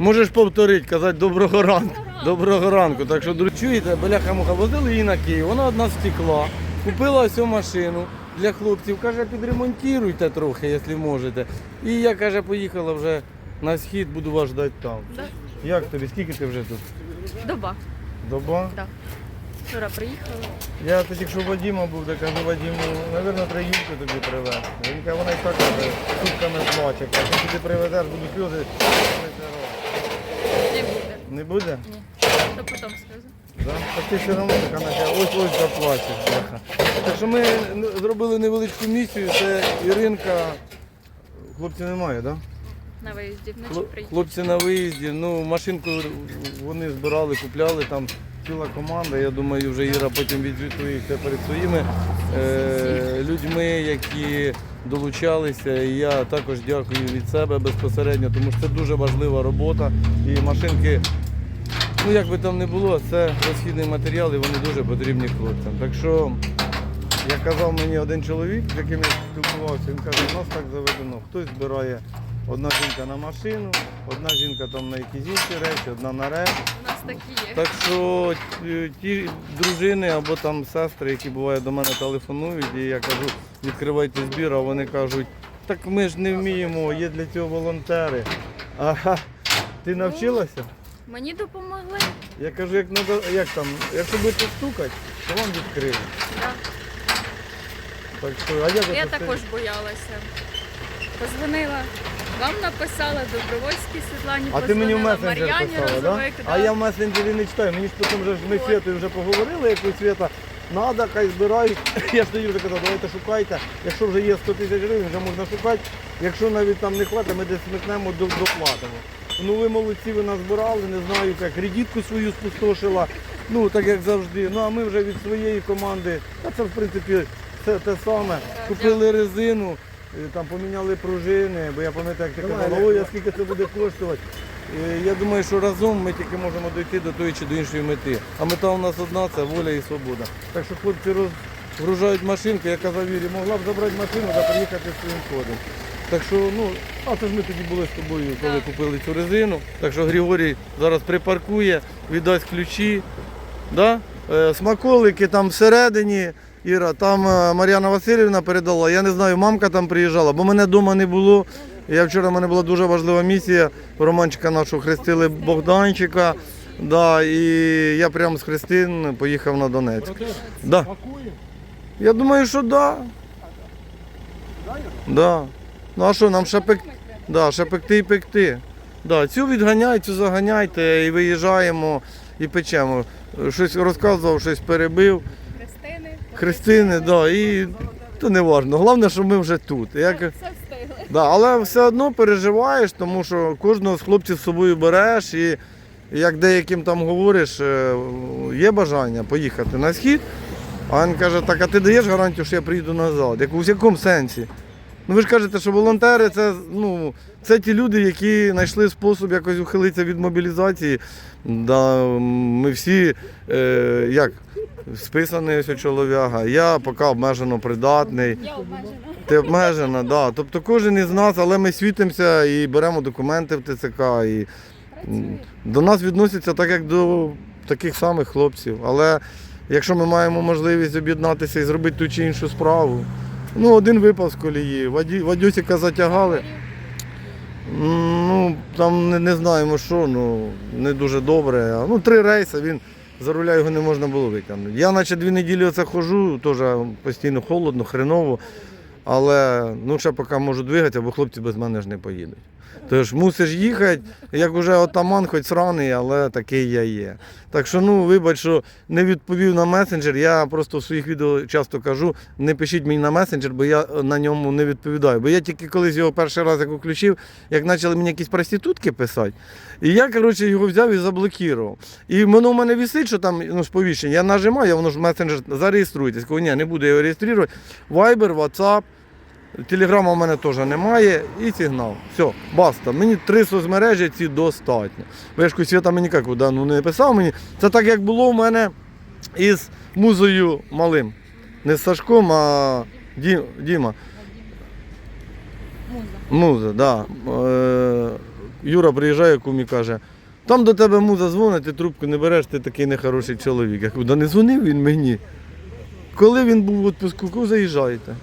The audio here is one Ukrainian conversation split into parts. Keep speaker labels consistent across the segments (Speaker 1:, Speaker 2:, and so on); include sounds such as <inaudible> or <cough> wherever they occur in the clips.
Speaker 1: Можеш повторити, казати доброго ранку. Доброго ранку. Так що, друзі, чуєте, бляха муха, возили її на Київ, вона одна стекла. Купила цю машину для хлопців. Каже, підремонтуйте трохи, якщо можете. І я каже, поїхала вже на схід, буду вас ждати там.
Speaker 2: Да.
Speaker 1: Як тобі? Скільки ти вже тут?
Speaker 2: Доба.
Speaker 1: Доба?
Speaker 2: Вчора приїхали.
Speaker 1: Я тоді, якщо Вадима був, так кажу Вадиму, мабуть, юбку тобі привезти. Він каже, вона і так сутками плаче. Якщо ти привезеш, буду сльози.
Speaker 2: Не буде. Ні. То потім скажу.
Speaker 1: Да? Так ти все одно така наче ось ось заплачеш. бляха. Так що ми зробили невеличку місію, це Іринка. Хлопців немає, так? Да?
Speaker 2: На виїзді вночі
Speaker 1: Хло-
Speaker 2: приїхали.
Speaker 1: Хлопці на виїзді, ну машинку вони збирали, купляли там ціла команда. Я думаю, вже Іра потім відзвітує це перед своїми е, людьми, які долучалися. І я також дякую від себе безпосередньо, тому що це дуже важлива робота. І машинки, ну як би там не було, це розхідний матеріал і вони дуже потрібні хлопцям. Так що, як казав мені один чоловік, з яким я спілкувався, він каже, у нас так заведено, хтось збирає. Одна жінка на машину, одна жінка там на якісь інші речі, одна на реп.
Speaker 2: У нас такі є.
Speaker 1: Так що е, ті дружини або там сестри, які буває до мене телефонують, і я кажу, відкривайте збір, а вони кажуть, так ми ж не вміємо, є для цього волонтери. Ага, ти навчилася?
Speaker 2: Мені допомогли.
Speaker 1: Я кажу, як, надо, як там, якщо будете стукати, то вам відкриють.
Speaker 2: Да.
Speaker 1: Так що, а як
Speaker 2: Я
Speaker 1: оце
Speaker 2: також боялася. Позвонила. Вам написала Добровольській Світлані,
Speaker 1: А ти мені в
Speaker 2: позвонила
Speaker 1: месенджер
Speaker 2: Мар'яні
Speaker 1: писала, да?
Speaker 2: Розовик.
Speaker 1: А я в месенджері не читаю. Мені ж потім вже ж ми з. Світою вже поговорили, якось Світа. Надо, хай збирають. <laughs> Я ж тоді вже казав, давайте шукайте. Якщо вже є 100 тисяч гривень, вже можна шукати. Якщо навіть там не хватить, ми десь смикнемо, до- доплатимо. Ну ви молодці, ви нас збирали, не знаю як. Кредитку свою спустошила, ну так як завжди. Ну а ми вже від своєї команди, а це в принципі це те саме. Купили резину, е, там поміняли пружини, бо я пам'ятаю, як ти казала, ой, а скільки це буде коштувати. Е, Я думаю, що разом ми тільки можемо дойти до тої чи до іншої мети. А мета у нас одна це воля і свобода. Так що хлопці розгружають машинку, я казав Вірі, могла б забрати машину та приїхати своїм ходом. Так що, ну, а це ж ми тоді були з тобою, коли
Speaker 2: Так.
Speaker 1: купили цю резину. Так що Григорій зараз припаркує, віддасть ключі. Да? Е, смаколики там всередині. Іра, там е, Мар'яна Васильівна передала. Я не знаю, мамка там приїжджала, бо мене вдома не було. Я вчора в мене була дуже важлива місія. Романчика нашого хрестили Богданчика. Да, і я прямо з Христин поїхав на Донецьк. Да. Я думаю, що да. Да. Ну а що, нам ще пек... да, ще пекти і пекти. Да, цю відганяй, цю заганяйте і виїжджаємо і печемо. Щось розказував, щось перебив.
Speaker 2: Христини.
Speaker 1: Христини, да, і то не важно. Головне, що ми вже тут. Як...
Speaker 2: Все встигли.
Speaker 1: Да, але все одно переживаєш, тому що кожного з хлопців з собою береш і як деяким там говориш, е, є бажання поїхати на схід. А він каже, так, а ти даєш гарантію, що я приїду назад? Як у якому сенсі? Ну ви ж кажете, що волонтери це, ну, це ті люди, які знайшли спосіб якось ухилитися від мобілізації. Да, ми всі, е, як, списаний ось чолов'яга, я поки обмежено придатний.
Speaker 2: Я обмежена.
Speaker 1: Ти обмежена, да. Тобто кожен із нас, але ми світимося і беремо документи в ТЦК. І до нас відносяться так, як до таких самих хлопців. Але якщо ми маємо можливість об'єднатися і зробити ту чи іншу справу, ну один випав з колії, Вадюсика затягали. Ну, там не, не знаємо що, ну не дуже добре. Ну, три рейси, він за руля його не можна було витягнути. Я наче дві неділі оце ходжу, теж постійно холодно, хреново. Але ну ще поки можу двигатися, бо хлопці без мене ж не поїдуть. Тож мусиш їхати, як уже отаман, хоч сраний, але такий я є. Так що, ну, вибач, що не відповів на месенджер. Я просто в своїх відео часто кажу, не пишіть мені на месенджер, бо я на ньому не відповідаю. Бо я тільки колись його перший раз як включив, як почали мені якісь проститутки писати, і я, коротше, його взяв і заблокував. І воно в мене висить, що там ну, сповіщення. Я нажимаю, воно ж месенджер зареєструйтесь. Кажу, ні, не буду його реєструвати. Viber, WhatsApp. Телеграма в мене теж немає і сигнал. Все, баста. Мені три соцмережі ці достатньо. Бо я ж Свята мені як ну, не писав мені. Це так як було в мене із музою малим. Не з Сашком, а Ді, Діма.
Speaker 2: Муза.
Speaker 1: Муза, да. Е, Юра приїжджає кум і каже, там до тебе муза дзвонить, ти трубку не береш, ти такий нехороший чоловік. Я кажу, да не дзвонив він мені. Коли він був в відпуску, заїжджайте.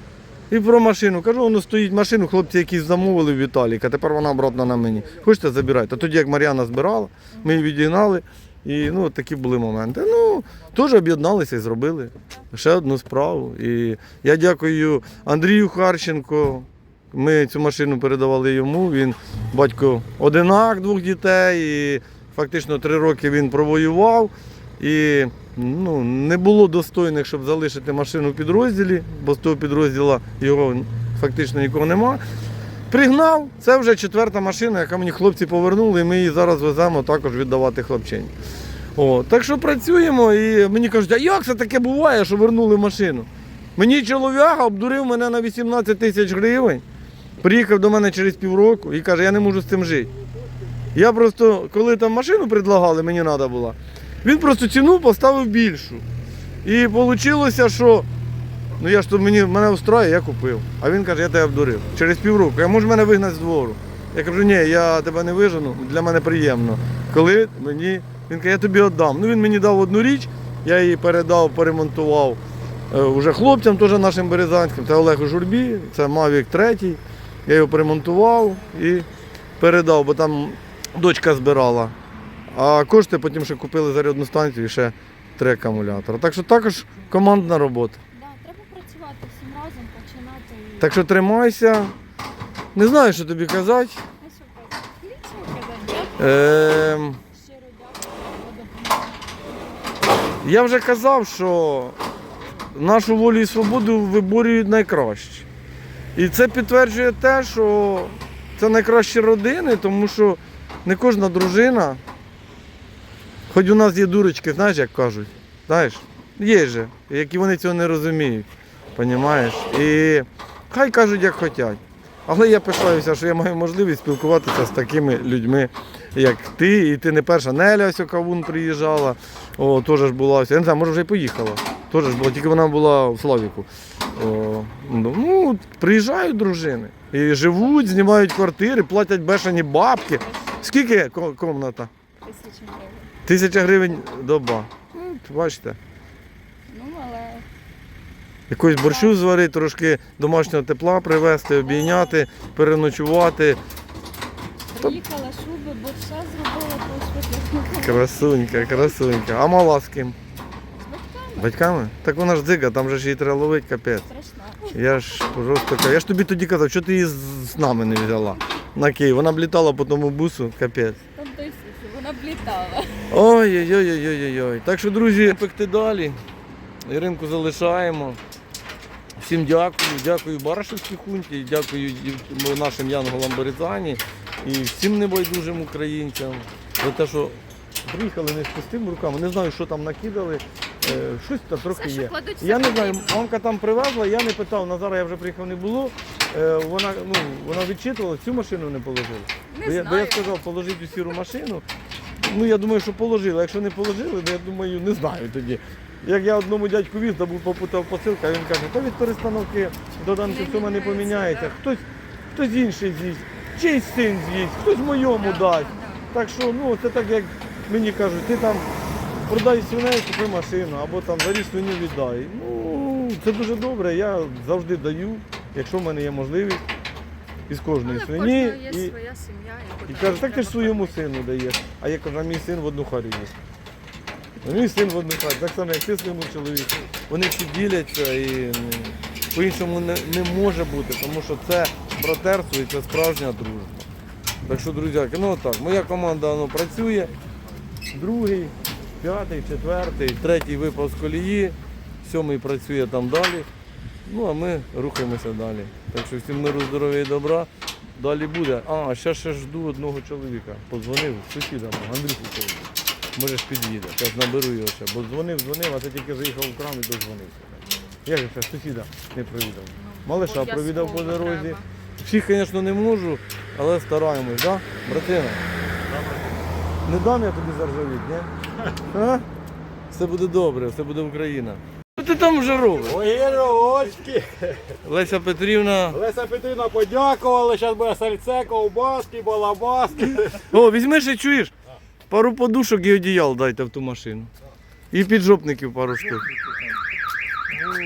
Speaker 1: І про машину. Кажу, воно стоїть машину, хлопці якісь замовили в Віталіка, тепер вона обратно на мені. Хочете, забирайте. Тоді, як Мар'яна збирала, ми її відігнали. І ну, такі були моменти. Ну, теж об'єдналися і зробили ще одну справу. І я дякую Андрію Харченко. Ми цю машину передавали йому. Він батько одинак двох дітей. І фактично три роки він провоював. І ну, не було достойних, щоб залишити машину в підрозділі, бо з того підрозділу його фактично нікого нема. Пригнав, це вже четверта машина, яка мені хлопці повернули, і ми її зараз веземо також віддавати хлопчині. О, так що працюємо, і мені кажуть, а як це таке буває, що вернули машину? Мені чолов'яга обдурив мене на 18 тисяч гривень, приїхав до мене через півроку і каже, я не можу з цим жити. Я просто, коли там машину предлагали, мені треба було, він просто ціну поставив більшу. І вийшло, що ну я ж то мені мене устраює, я купив. А він каже, я тебе обдурив. Через півроку. Я можу мене вигнати з двору. Я кажу, ні, я тебе не вижену, для мене приємно. Коли мені. Він каже, я тобі віддам. Ну він мені дав одну річ, я її передав, поремонтував е, уже хлопцям, теж нашим березанським. Це Олегу Журбі, це Mavic 3. Я його поремонтував і передав, бо там дочка збирала. А кошти потім ще купили зарядну станцію і ще три акумулятори. Так що також командна робота.
Speaker 2: Да, треба працювати всім разом, починати і
Speaker 1: Так що тримайся. Не знаю, що тобі казати.
Speaker 2: Ну, що казати. Нічого казати. Дякую.
Speaker 1: Ем,
Speaker 2: Щиро дякую за допомогу.
Speaker 1: я вже казав, що нашу волю і свободу виборюють найкращі. І це підтверджує те, що це найкращі родини, тому що не кожна дружина, хоч у нас є дурочки, знаєш, як кажуть, знаєш, є же, які вони цього не розуміють. Понімаєш? І хай кажуть, як хочуть. Але я пишаюся, що я маю можливість спілкуватися з такими людьми, як ти. І ти не перша. Неля ось Кавун приїжджала, о, теж ж була. Я не знаю, може вже й поїхала. Теж ж була, тільки вона була в Славіку. О, ну, ну, приїжджають дружини. І живуть, знімають квартири, платять бешені бабки. Скільки ко- комната?
Speaker 2: Тисячі гривень.
Speaker 1: Тисяча гривень доба. Ну, от бачите.
Speaker 2: Ну, але
Speaker 1: Якось борщу зварити, трошки домашнього тепла привезти, обійняти, переночувати.
Speaker 2: приїхала шуби, бо все зробила по
Speaker 1: Красунька, красунька. А мала з ким?
Speaker 2: З батьками
Speaker 1: Батьками? Так вона ж дзига, там же ж її треба ловити, капець.
Speaker 2: страшно.
Speaker 1: Я ж просто кажу, я ж тобі тоді казав, що ти її з нами не взяла на Київ. Вона б літала по тому бусу, капець.
Speaker 2: Там той сусід, вона б літала.
Speaker 1: Ой-ой-ой-ой-ой. Так що, друзі, пекти далі. Іринку залишаємо. Всім дякую. Дякую Барашівській хунті, дякую нашим янголам Березані і всім небайдужим українцям за те, що приїхали не з пустими руками. Не знаю, що там накидали. Е, Щось там трохи є. Я не знаю, мамка там привезла, я не питав, Назара я вже приїхав не було. Е, Вона, ну, вона відчитувала, цю машину не положила. Бо я, бо я сказав, положіть у сіру машину. Ну, я думаю, що положили. Якщо не положили, то я думаю, не знаю тоді. Як я одному дядьку віз, забув попутав посилку, а він каже, та від перестановки доданки
Speaker 2: Не
Speaker 1: в сума не поміняється. Хтось, хтось інший з'їсть, чийсь син з'їсть, хтось моєму
Speaker 2: Да,
Speaker 1: дасть.
Speaker 2: да.
Speaker 1: Так що, ну, це так, як мені кажуть, ти там продай свиней, купи машину, або там заріж свиню віддай. Ну, це дуже добре, я завжди даю, якщо в мене є можливість, із кожної
Speaker 2: Але в
Speaker 1: свині.
Speaker 2: кожного є
Speaker 1: І,
Speaker 2: своя сім'я. яку
Speaker 1: і каже, так ти
Speaker 2: треба
Speaker 1: ж своєму
Speaker 2: кормити.
Speaker 1: сину даєш. А я кажу, а мій син в одну харю є. А Мій син в одну харю, так само, як ти своєму чоловіку. Вони всі діляться і ну, по-іншому не, не може бути, тому що це братерство і це справжня дружба. Так що, друзяки, ну отак, моя команда ну, працює. Другий, п'ятий, четвертий, третій випав з колії, сьомий працює там далі. Ну а ми рухаємося далі. Так що всім миру, здоров'я і добра. Далі буде. А, ще ще жду одного чоловіка. Подзвонив сусідам, Андрюху чоловік. Може ж під'їде. Зараз наберу його ще. Бо дзвонив, дзвонив, а це тільки заїхав в крам і дозвонився. Я ж ще сусіда не провідав. Малиша провідав по дорозі. Всіх, звісно, не можу, але стараємось, так? Да? Братина? Не дам я тобі заржавіти, ні? <laughs> А? Все буде добре, все буде Україна. Ти там вже робиш?
Speaker 3: Огірочки.
Speaker 1: Леся Петрівна.
Speaker 3: Леся Петрівна подякували, зараз буде сальце, ковбаски, балабаски.
Speaker 1: О, візьми ще чуєш? Пару подушок і одіял дайте в ту машину. І піджопників пару штук.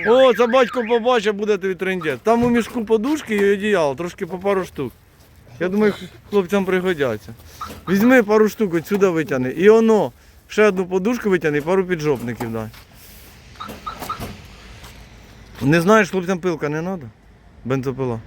Speaker 1: О, це батько побачить, буде тобі трендець. Там у мішку подушки і одіял, трошки по пару штук. Я думаю, хлопцям пригодяться. Візьми пару штук отсюди витягни. І воно, ще одну подушку витягни і пару піджопників дай. Не знаєш, хлопцям пилка не треба? Бензопила.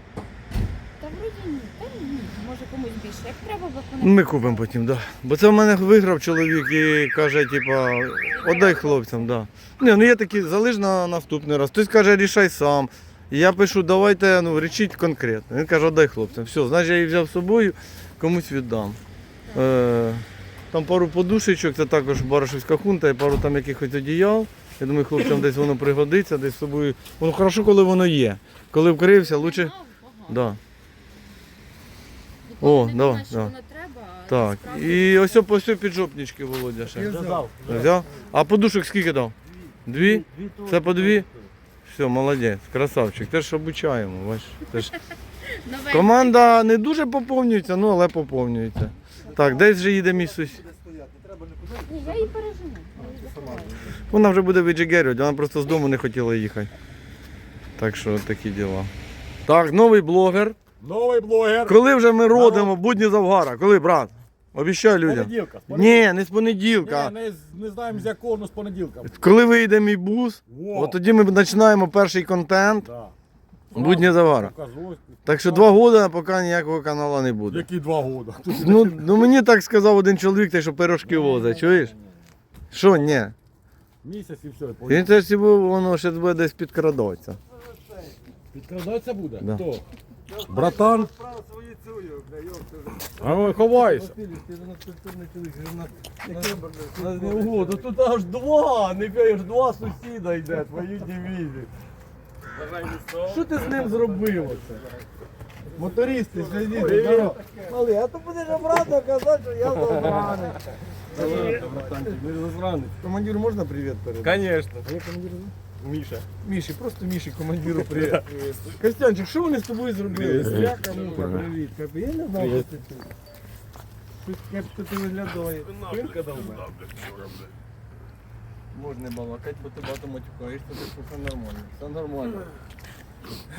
Speaker 2: Та вроді ні, та ні, може комусь більше. Як треба, виконати.
Speaker 1: Ми купимо потім, так. Да. Бо це в мене виграв чоловік і каже, типа, отдай хлопцям, да. Ні, ну є такі, залиш на наступний раз. Хтось каже, рішай сам. І я пишу, давайте, ну, рішіть конкретно. Він каже, отдай хлопцям. Все, значить я її взяв з собою, комусь віддам. Е, там пару подушечок, це також барашівська хунта, і пару там якихось одіял. Я думаю, хлопцям десь воно пригодиться, десь з собою. Воно хорошо, коли воно є. Коли вкрився, лучше. Да. О,
Speaker 2: не
Speaker 1: да,
Speaker 2: що воно треба,
Speaker 1: Так. І ось по всю піджопнички Володя ще.
Speaker 3: Взяв.
Speaker 1: Взяв? А подушок скільки дав? Дві? Це по дві? Все, молодець, красавчик. Теж обучаємо. Бачиш. Теж. <laughs> Команда не дуже поповнюється, ну але поповнюється. Так, десь вже їде мій сусід.
Speaker 2: Ні, я її переживу.
Speaker 1: Вона вже буде віджигерювати, вона просто з дому не хотіла їхати. Так що такі діла. Так, новий блогер.
Speaker 3: Новий блогер.
Speaker 1: Коли вже ми родимо будні Завгара? Коли, брат? Обіщай людям.
Speaker 3: Понеділка. з
Speaker 1: Ні, не з понеділка.
Speaker 3: Ні, не, з- не знаємо з якого, але з понеділка.
Speaker 1: Коли вийде мій бус,
Speaker 3: Во.
Speaker 1: от тоді ми починаємо перший контент.
Speaker 3: Да.
Speaker 1: Будні Завгара. Так що два роки, поки ніякого каналу не буде.
Speaker 3: Які два года.
Speaker 1: Ну, ну мені так сказав один чоловік, той, що пирожки возить, чуєш? Що, ні?
Speaker 3: місяць і все.
Speaker 1: Він теж собі, воно ще буде десь підкрадатися.
Speaker 3: Підкрадатися буде?
Speaker 1: Да.
Speaker 3: Хто? Братан. А ну, ховайся.
Speaker 1: Ого, то тут аж два, не аж два сусіда йде, твою дивізію. Що ти з ним зробив оце? Мотористи, слідіть, здорово. Малий, а то будеш обратно казати, що я засранець. Командиру можна привіт передати?
Speaker 3: Конечно.
Speaker 1: А я командиру?
Speaker 3: Міша.
Speaker 1: Міші, просто Міші, командиру привіт. Костянчик, що вони з тобою зробили? Сляка, мука, привіт. Капі, Я не знав, що ти тут. Щось кепсько ти виглядає. Спинка довга. Можна балакати, бо ти багато матюкаєш, то нормально. Все нормально.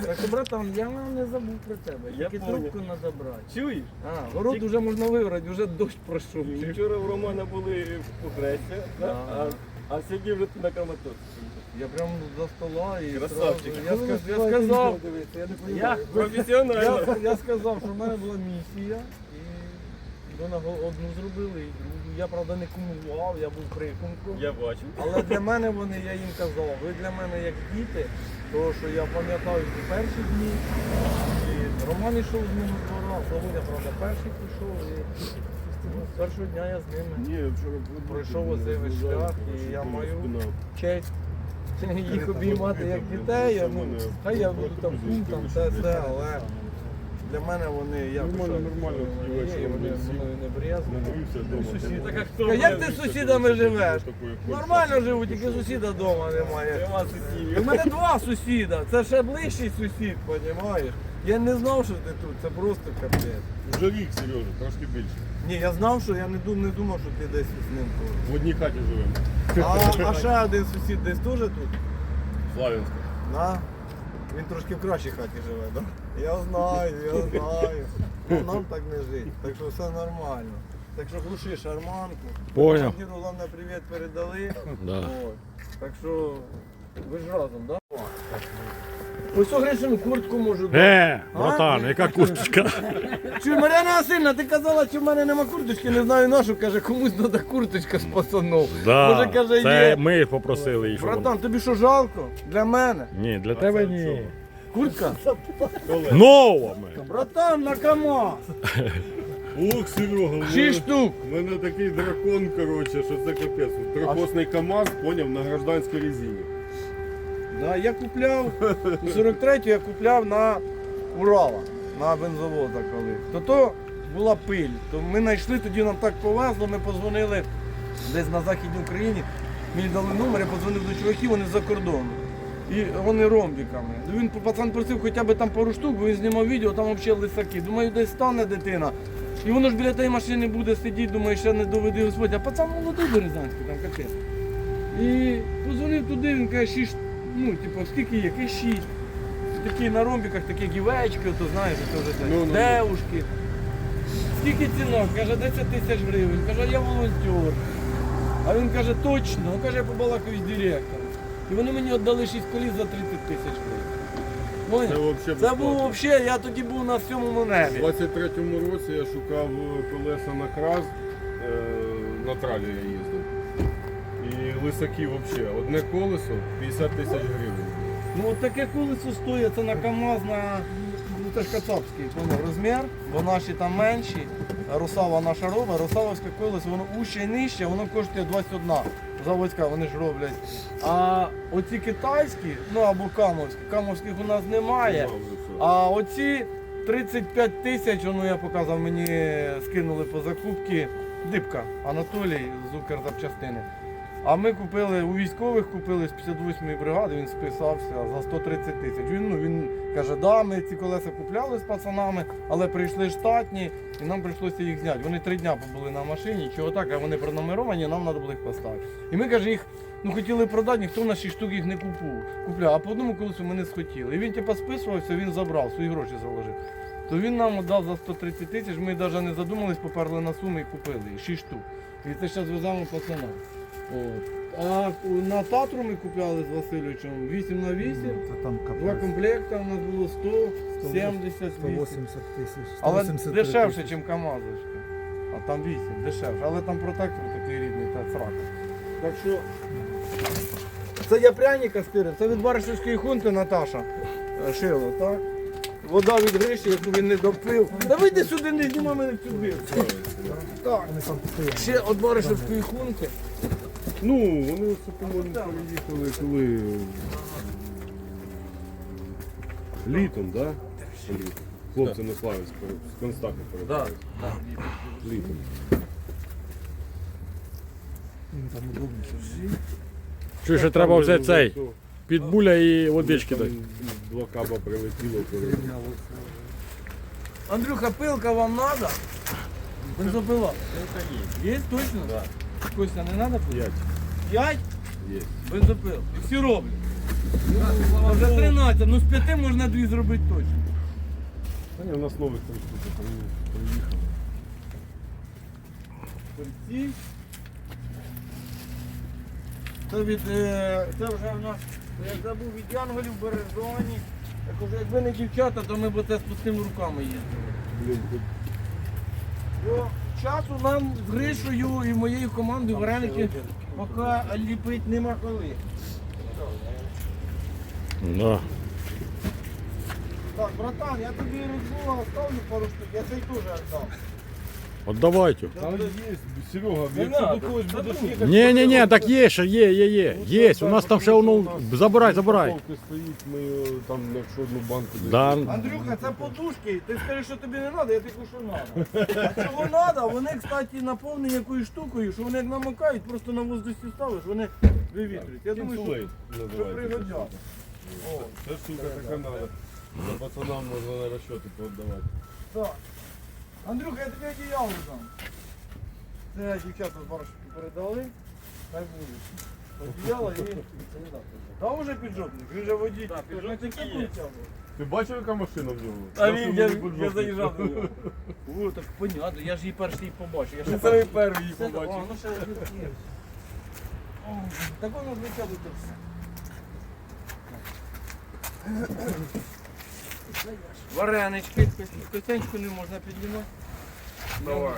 Speaker 1: Так, братан, я не забув про тебе.
Speaker 4: Я
Speaker 1: Тільки
Speaker 4: понял.
Speaker 1: трубку треба брати.
Speaker 4: Чуєш?
Speaker 1: А, город вже можна вибрати, вже дощ пройшов.
Speaker 4: Вчора в Романа були погреція, да? А, а сьогодні вже ти на Краматорську.
Speaker 1: Я прям за стола і
Speaker 4: Красавчик.
Speaker 1: зразу- Я, сказ- я сказав, я
Speaker 4: професіонально.
Speaker 1: Я, я сказав, що в мене була місія, і вона го- одну зробили, і другу. Я правда не кумував, я був прикумком.
Speaker 4: Я бачу.
Speaker 1: Але для мене вони, я їм казав, ви для мене як діти, тому що я пам'ятаю ті перші дні. І Роман йшов з ними з двора, Славуня, правда, перший пішов. І з першого дня я з ними пройшов весь шлях, і я маю честь їх обіймати як дітей. Ну, хай я буду там там все, це, але для мене вони я
Speaker 4: Нормально, нормально,
Speaker 1: що вони мною не.
Speaker 4: Так, а хто
Speaker 1: Та як ти з сусідами живеш? Нормально живу, тільки сусіда вдома немає. У мене два сусіда, це ще ближчий сусід, розумієш? Я не знав, що ти тут, це просто капець.
Speaker 4: Вже рік, Сережа, трошки більше.
Speaker 1: Ні, я знав, що я не думав, не думав, що ти десь з ним тут.
Speaker 4: В одній хаті живемо.
Speaker 1: А, а ще один сусід десь теж тут?
Speaker 4: Славянська.
Speaker 1: На. Він трошки в кращій хаті живе, так? Я знаю, я знаю. Ну, нам так не жить. Так що все нормально. Так що глуши шарманку.
Speaker 3: Понял.
Speaker 1: Командиру, головне, привіт передали.
Speaker 3: Да.
Speaker 1: Ой. Так що ви ж разом, так? Да? Ось Гришину куртку можу дати.
Speaker 3: Е, братан, яка курточка? <laughs>
Speaker 1: Чи Мар'яна Васильівна, ти казала, що в мене нема курточки, не знаю нашу, каже, комусь треба курточка з пацанов. Може, каже,
Speaker 3: це
Speaker 1: є.
Speaker 3: ми попросили її, щоб
Speaker 1: Братан, тобі що жалко? Для мене.
Speaker 3: Ні, для тебе ні.
Speaker 1: Куртка?
Speaker 3: Нова ми.
Speaker 1: Братан, на КамАЗ.
Speaker 4: Ох, Серега,
Speaker 1: Шість штук.
Speaker 4: У мене такий дракон, коротше, що це капець. Трьохосний КАМАЗ, поняв, на гражданській резині.
Speaker 1: Да, я купляв, у 43-ю я купляв на Урала, на бензовоза коли. То то була пиль. То ми знайшли, тоді нам так повезло, ми позвонили десь на Західній Україні. Мені дали номер, я подзвонив до чуваків, вони з-за кордону. І вони ромбіками. Він пацан просив хоча б там пару штук, бо він знімав відео, там взагалі лисаки. Думаю, десь стане дитина. І воно ж біля тієї машини буде сидіти, думаю, ще не доведи Господь. А пацан молодий березанський, там капець. І позвонив туди, він каже, шість, ну, типу, скільки є, шість. Такі на ромбіках, такі гівечки, то знаєш, це вже
Speaker 4: Ну, ну, ну.
Speaker 1: девушки. Скільки цінок? Каже, 10 тисяч гривень. Каже, я волонтер. А він каже, точно, ну каже, я побалакаю з директором. І вони мені віддали 6 коліс за 30 тисяч гривень.
Speaker 4: Це
Speaker 1: Поняв? Це
Speaker 4: безплатно.
Speaker 1: було взагалі, я тоді був на сьомому
Speaker 4: У
Speaker 1: небі.
Speaker 4: 23-му році я шукав колеса на краз, е, на тралі я їздив. І лисаки взагалі. Одне колесо 50 тисяч гривень.
Speaker 1: Ну от таке колесо стоїть, це на КАМАЗ на ну, це ж кацапський поняв, розмір, бо наші там менші. Русава наша робить, Русавське колесо, воно уще і нижче, воно коштує 21. Заводська вони ж роблять. А оці китайські, ну або камовські, камовських у нас немає. А оці 35 тисяч, ну я показав, мені скинули по закупці Дибка Анатолій з Укрзапчастини. А ми купили у військових купили з 58-ї бригади, він списався за 130 тисяч. Він, ну, він каже, да, ми ці колеса купляли з пацанами, але прийшли штатні і нам прийшлося їх зняти. Вони три дня побули на машині, чого так, а вони пронумеровані, нам треба було їх поставити. І ми каже, їх ну, хотіли продати, ніхто нас 6 штук їх не купував. Купляв. А по одному колесу ми не схотіли. І він типу, списувався, він забрав, свої гроші заложив. То він нам віддав за 130 тисяч, ми навіть не задумались, поперли на суми і купили 6 штук. І це зараз веземо пацанам. От. А на Татру ми купляли з Васильовичем 8 на 8.
Speaker 5: Та там
Speaker 1: Два
Speaker 5: капець.
Speaker 1: комплекти у нас було 100, 70,
Speaker 5: 180 тисяч.
Speaker 1: Але
Speaker 5: 183
Speaker 1: дешевше,
Speaker 5: тисячі.
Speaker 1: ніж КАМАЗовське. А там 8, дешевше. Але там протектор такий рідний та срака. Так що це я пряника стирив, це від Баришівської хунти Наташа е, шила, так? Вода від гриші, яку він не допив. Да вийди сюди, не знімай мене в цю дирку. Так.
Speaker 5: Вони сам постоянно.
Speaker 1: Ще від Баришівської хунти.
Speaker 4: Ну, вони це, по-моєму, переїхали коли. Літом, так? Да? Хлопці на Славянськ з Констака передали. Літом.
Speaker 3: Що ще треба взяти цей підбуля і водички дати.
Speaker 4: Два каба прилетіло. перед-
Speaker 1: Андрюха, пилка вам надо? Бензопила? Є точно? Да. Костя, не надо?
Speaker 4: П'ять.
Speaker 1: П'ять
Speaker 4: Є.
Speaker 1: бензопил. І всі роблять. А вже 13, ну з п'яти можна дві зробити точно.
Speaker 4: Та ні, у нас нових три штуки при- приїхали.
Speaker 1: Перці. Це від, е, це вже в нас, я забув від Янголів в Бережоні. Я кажу, якби не дівчата, то ми б це з пустими руками їздили.
Speaker 4: Блін, тут
Speaker 1: Бо часу нам з Гришою і моєю командою вареники поки ліпити нема коли.
Speaker 3: Да.
Speaker 1: Так, братан, я тобі розбула, оставлю пару штук, я цей теж віддав.
Speaker 3: Отдавайте.
Speaker 4: Там є, Серега,
Speaker 1: Не
Speaker 4: якщо до когось будеш їхати.
Speaker 3: Ні, ні, ні, так є ще, є, є, є. Є, у нас там ще воно. Забирай, забирай.
Speaker 4: Палки стоїть, ми е, там якщо одну банку
Speaker 3: Да.
Speaker 1: Андрюха, це подушки, ти скажеш, що тобі не треба, я тобі що треба. А чого треба? Вони, кстати, наповнені якоюсь штукою, що вони як намокають, просто на воздусі ставиш, вони вивітрюють. Я думаю, що,
Speaker 4: Інсулейт
Speaker 1: що
Speaker 4: називається.
Speaker 1: пригодяться. О,
Speaker 4: Це штука така надо. За пацанам можна на розчоти поотдавати.
Speaker 1: так. Андрюха, я тобі одіяло дам. Це дівчата з барашки передали. Хай буде. Одіяло і... Та вже піджопник, він же водій. Так, піджопник є.
Speaker 4: Ти бачив, яка машина в нього?
Speaker 1: А він, я, я заїжджав до нього. <laughs> О, так понятно, я ж її перший її побачив. Я ще
Speaker 4: Це я перший її побачив.
Speaker 1: О, ну ще є. О, Так воно звичайно тут все. Варенички, костянчику не можна піднімати.
Speaker 4: Давай.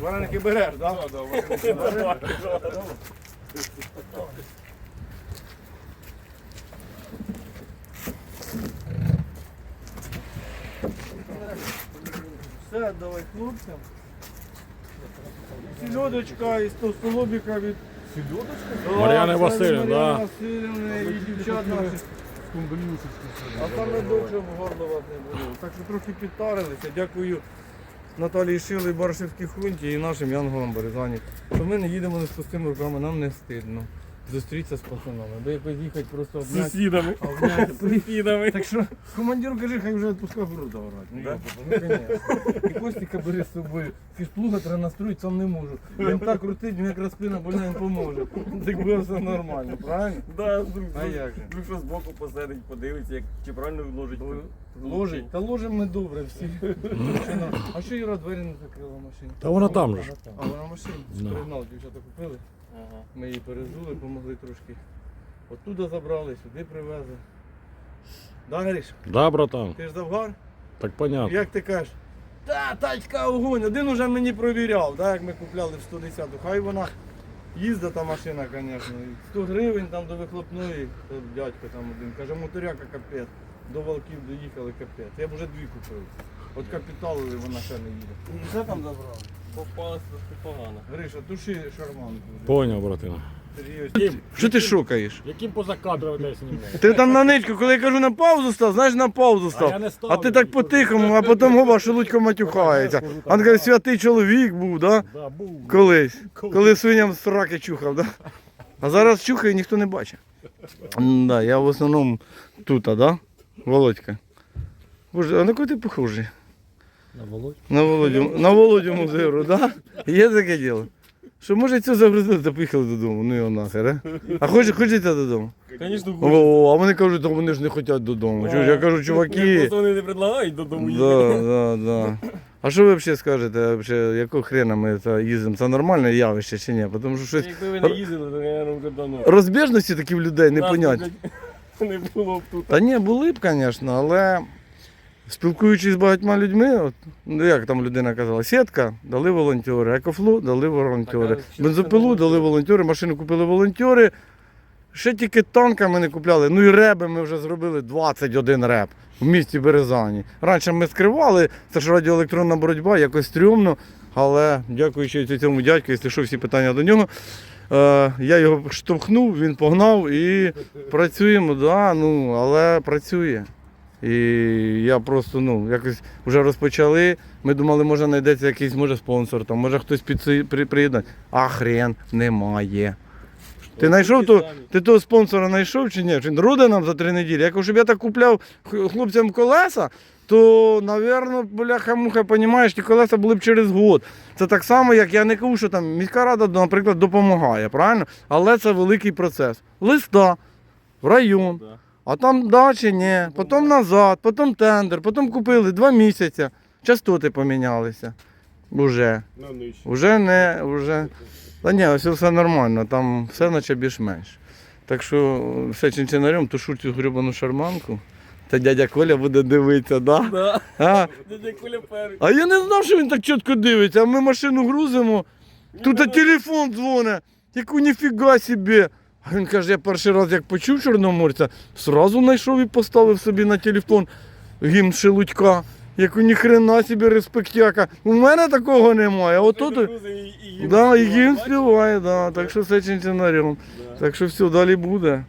Speaker 1: Вареники береш, так?
Speaker 4: Да.
Speaker 1: Все, давай хлопцям. Сільодочка із товстолобіка від
Speaker 4: Сільодочка?
Speaker 3: Мар'яни Василівни, да.
Speaker 1: Мар'яни Василівни і дівчат наших. А саме довше в горло вас не було. Так що трохи підтарилися. Дякую Наталії Шилий, Баршевській хунті і нашим янголам Березані. Що ми не їдемо не з пустими руками, нам не стидно.
Speaker 6: Зустрітися з пацанами. Бо якось їхати просто
Speaker 3: З
Speaker 6: обняти.
Speaker 3: сусідами.
Speaker 6: обняти.
Speaker 3: Сусідами.
Speaker 6: Так що командир каже, хай вже відпускав груда орати. Ну, я ну, конечно. І Костіка бери з собою. Ти ж плуга треба настроїти, сам не можу. Він так крутить, він якраз спина больна, він поможе. Так буде все нормально, правильно?
Speaker 3: Да, друг,
Speaker 6: А як же?
Speaker 3: друг, що збоку посидить, подивиться, як чи правильно ложить.
Speaker 6: Ложить. Та ложимо ми добре всі. А що Юра двері не закрила в машині?
Speaker 7: Та вона там же.
Speaker 6: А вона в машині.
Speaker 7: Да.
Speaker 6: Пригнали, дівчата купили.
Speaker 3: Ага.
Speaker 6: Ми її перезули, помогли трошки. Оттуда забрали, сюди привезли. Да, Гриш,
Speaker 7: Да, братан,
Speaker 6: ти ж завгар?
Speaker 7: так понятно.
Speaker 6: Як ти кажеш? Та, тачка огонь. Один уже мені провіряв, так, як ми купляли в 110-ту. Хай вона їздить та машина, звісно. 100 гривень там до вихлопної, то дядько там один. Каже, моторяка капець. До волків доїхали капець. Я б вже дві купив. От капіталили вона ще не їде. Все там забрали.
Speaker 3: Попалась погано.
Speaker 6: Гриша, туши шарманку.
Speaker 7: Поняв, братина.
Speaker 6: Серйозно.
Speaker 1: Що ти шукаєш?
Speaker 7: Яким позакадрово десь знімає?
Speaker 1: Ти там на ничку, коли я кажу на паузу став, знаєш на паузу
Speaker 7: А я
Speaker 1: став.
Speaker 7: не
Speaker 1: А
Speaker 7: ставлю.
Speaker 1: ти так по-тихому, а потім гова шелудько матюхається. А він каже, святий чоловік був, да?
Speaker 7: Да, був.
Speaker 1: Колись. Коли свиням сраки чухав, да? А зараз чухає, ніхто не бачить. Да, я в основному тут, а, да? Володька. Боже, а на кого ти похожий?
Speaker 7: На Володь.
Speaker 1: На Володю, на Володю Музиру, да? Є таке діло. Що може цю загрузили та поїхали додому, ну його нахер, а? А хоче, хочете додому?
Speaker 3: Звісно,
Speaker 1: О, а вони кажуть, то вони ж не хочуть додому. Чуєш, я кажу, чуваки.
Speaker 3: Просто вони не предлагають додому їхати.
Speaker 1: Да, да, да. А що ви взагалі скажете, вообще, якого хрена ми це їздимо? Це нормальне явище чи ні? Тому що щось
Speaker 3: Якби ви не їздили, то, мабуть, вже давно.
Speaker 1: розбіжності такі в людей
Speaker 3: Нас
Speaker 1: непонятні.
Speaker 3: тут <laughs> Не було б тут.
Speaker 1: Та ні, були б, звісно, але спілкуючись з багатьма людьми, от, ну як там людина казала, сітка дали волонтери, екофлу дали волонтери, бензопилу дали волонтери, машину купили волонтери. Ще тільки танка ми не купляли. Ну і реби ми вже зробили 21 реб в місті Березані. Раніше ми скривали, це ж радіоелектронна боротьба, якось стрьомно. Але дякуючи цьому дядьку, якщо що, всі питання до нього. Е, я його штовхнув, він погнав і працюємо, да, ну, але працює. І я просто ну, якось вже розпочали. Ми думали, може знайдеться якийсь може спонсор, там, може хтось підси- при, приєднає. А хрен немає. Ти знайшов то, ти того спонсора знайшов чи ні? Чи він нам за три неділі? Я кажу, щоб я так купляв х- хлопцям колеса, то, напевно, бляха-муха, понімаєш, ті колеса були б через год. Це так само, як я не кажу, що там міська рада, наприклад, допомагає, правильно? Але це великий процес. Листа в район,
Speaker 3: Да.
Speaker 1: А там далі ні, потім назад, потім тендер, потім купили два місяці, частоти помінялися. Уже. Уже не, уже. Та ні, ось все нормально, там все наче більш-менш. Так що все чинчинарем, тушу цю гребану шарманку. Та дядя Коля буде дивитися, да?
Speaker 3: Да.
Speaker 1: А?
Speaker 3: Дядя Коля перший.
Speaker 1: а я не знав, що він так чітко дивиться, а ми машину грузимо, тут телефон дзвоне, яку ніфіга собі. А він каже, я перший раз як почув чорноморця, зразу знайшов і поставив собі на телефон гімн Шелудька. Яку ніхрена собі респектяка. У мене такого немає. А Ото то.
Speaker 3: І- співаємо,
Speaker 1: співає, да. так що все чинчинарем. Так що все, далі буде.